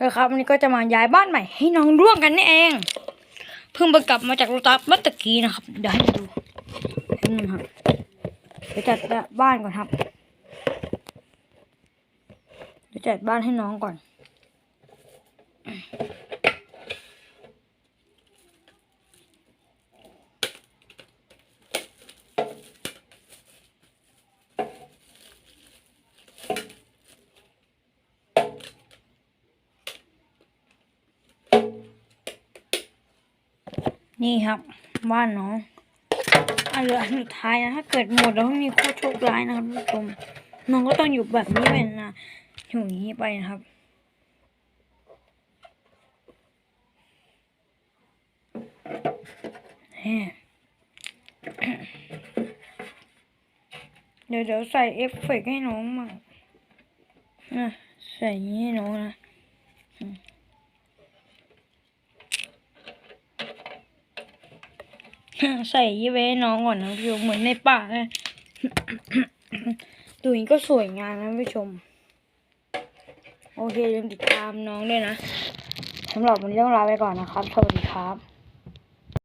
นะครับวันนี้ก็จะมาย้ายบ้านใหม่ให้น้องร่วงกันนี่เอง เพิ่งไปกลับมาจากโรตัสเมื่อตะกี้นะครับ เดี๋ยวให้ดูแป๊บนึงครับเดี๋ยวจัดบ้านก่อนครับเดี๋ยวจัดบ้านให้น้องก่อน นี่ครับบ้านน้องอันเหลืออันสุดท้ายนะถ้าเกิดหมดแล้วมีโคตรโชคร้ายนะครับท่านผู้ชมน้องก็ต้องอยู่แบบนี้เป็นนะอยู่อย่างนี้ไปนะครับเดี๋ยวเดี๋ยวใส่เอฟเฟกให้น้องมั่งนะใส่นี้ให้น้องนะ ใส่ยี่ไว้น้องก่อนนะพี่ชมเหมือนในป่าเลยดูอย่างนี้ก็สวยงามนะผู้ชม โอเคอย่าลืมติดตามน้องด้วยนะสำหรับวันนี้ต้องลาไปก่อนนะครับ สวัสดีครับ